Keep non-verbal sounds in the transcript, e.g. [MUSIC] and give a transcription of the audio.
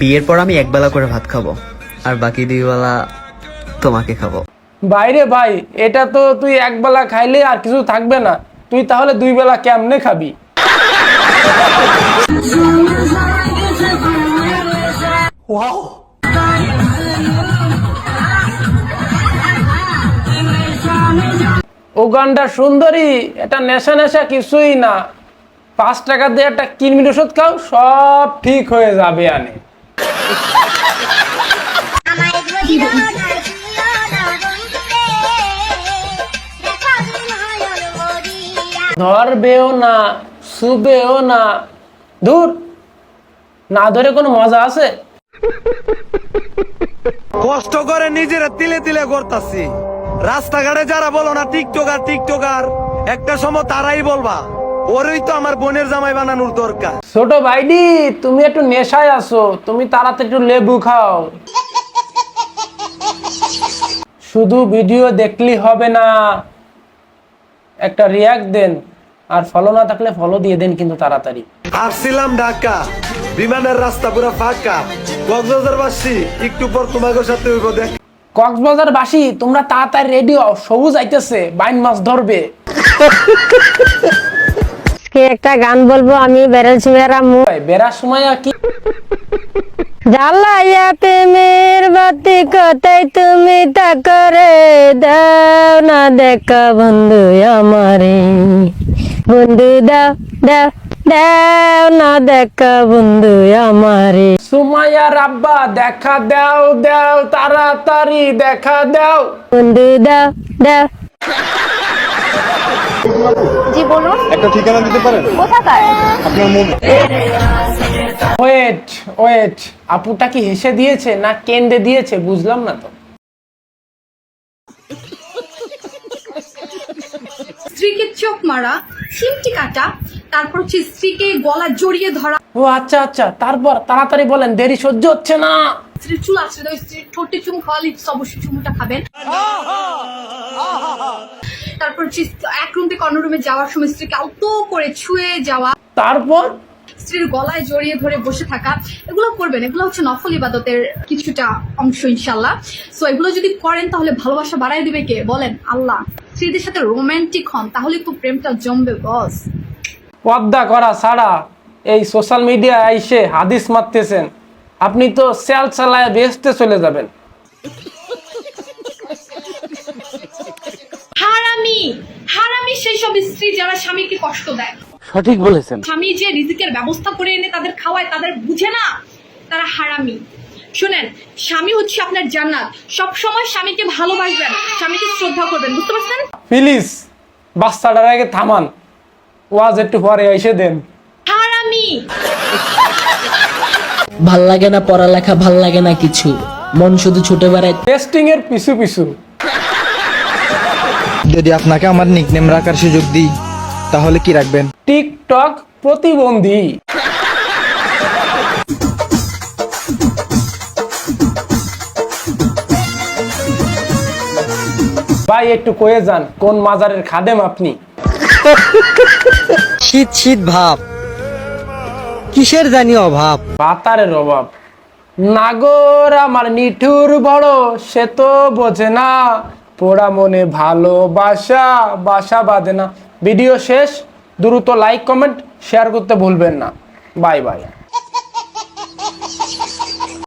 বিয়ের পর আমি একবেলা করে ভাত খাব আর বাকি দুই বেলা তোমাকে খাব। বাইরে ভাই এটা তো তুই একবেলা খাইলে আর কিছু থাকবে না। তুই তাহলে দুই বেলা কেমনে খাবি? উগান্ডা সুন্দরী এটা নেশা নেশা কিছুই না। পাঁচ টাকা দিয়ে একটা কিনমিন ওষুধ খাও সব ঠিক হয়ে যাবে আনে। ধরবেও না, শুবেও না। দূর না ধরে কোনো মজা আছে? কষ্ট করে নিজেরা তিলে তিলে করতাছি রাস্তাঘাটে যারা বলো না টিকটকার টিকটকার, একটা সময় তারাই বলবা। ওরই তো আমার বোনের জামাই বানানোর দরকার। ছোট ভাইডি তুমি একটু নেশায় আছো তুমি তাড়াতাড়ি একটু লেবু খাও। শুধু ভিডিও দেখলি হবে না একটা রিয়াক্ট দেন আর ফলো না থাকলে ফলো দিয়ে দেন কিন্তু তাড়াতাড়ি। আসছিলাম ঢাকা বিমানের রাস্তা পুরো ফাঁকা। কক্সবাজার বাসী একটু পর তোমাকে সাথে হইব দেখ। কক্সবাজার বাসি তোমরা তাড়াতাড়ি রেডি হও সবুজ আইতেছে বাইন মাছ ধরবে। আজকে একটা গান বলব আমি বেরেল মেরা মুখ ভাই, বেড়ার সময় কি? জ্বালাইয়া প্রেমের বাতি কথাই তুমি তা করে দাও না দেখা বন্ধু আমারে? বন্ধু দাও দাও দাও না দেখা বন্ধু আমারে। সুমাইয়ার আব্বা দেখা দাও দাও তাড়াতাড়ি দেখা দাও। বন্ধু দাও দাও। জি বলুন। একটা ঠিকানা দিতে পারেন? কোথাকার? আপনার মুভ ওয়েট ওয়েট আপুটা কি হেসে দিয়েছে না কেন্দ্রে দিয়েছে? বুঝলাম না তো। স্ত্রীকে চোখ মারা চিমটি কাটা তারপর হচ্ছে স্ত্রীকে গলা জড়িয়ে ধরা। ও আচ্ছা আচ্ছা তারপর তাড়াতাড়ি বলেন দেরি সহ্য হচ্ছে না। স্ত্রীর চুল আছে স্ত্রীর ঠোঁটে চুমু খাওয়ালে অবশ্যই চুমুটা খাবেন। তারপর এক রুম থেকে অন্য রুমে যাওয়ার সময় স্ত্রীকে আলতো করে ছুঁয়ে যাওয়া। তারপর? স্ত্রীর গলায় জড়িয়ে ধরে বসে থাকা। এগুলো করবেন এগুলো হচ্ছে নফল ইবাদতের কিছুটা অংশ ইনশাল্লাহ সো এগুলো যদি করেন তাহলে ভালোবাসা বাড়াই দিবে কে? বলেন আল্লাহ। স্ত্রীদের সাথে রোমান্টিক হন তাহলে তো প্রেমটা জমবে বস পর্দা করা ছাড়া এই সোশ্যাল মিডিয়া এসে হাদিস মারতেছেন। আপনি তো সেল চালায় বেসতে চলে যাবেন। হারামি হারামি সেই সব স্ত্রী যারা স্বামীকে কষ্ট দেয়। সঠিক বলেছেন। স্বামী যে রিজিকের ব্যবস্থা করে এনে তাদের খাওয়ায় তাদের বুঝে না তারা হারামি। শুনেন স্বামী হচ্ছে আপনার জান্নাত। সব সময় স্বামীকে ভালোবাসবেন স্বামীকে শ্রদ্ধা করবেন বুঝতে পারছেন? প্লিজ বাচ্চাটার আগে থামান। ওয়াজ একটু পরে এসে দেন। হারামি। ভালো লাগে না পড়ালেখা ভালো লাগে না কিছু। মন শুধু ছুটে বেড়ায় টেস্টিং এর পিছু পিছু। যদি আপনাকে আমার নিকনেম রাখার সুযোগ দিই তাহলে কি রাখবেন? টিকটক প্রতিবন্ধী। ভাই একটু কয়ে যান কোন মাজারের খাদেম আপনি? [LAUGHS] শীত শীত ভাব। কিসের জানি অভাব? বাতারের অভাব। নাগর আমার নিঠুর বড় সে তো বোঝে না। পোড়া মনে ভালোবাসা, বাসা বাঁধে না। ভিডিও শেষ, দ্রুত লাইক কমেন্ট শেয়ার করতে ভুলবেন না। Bye bye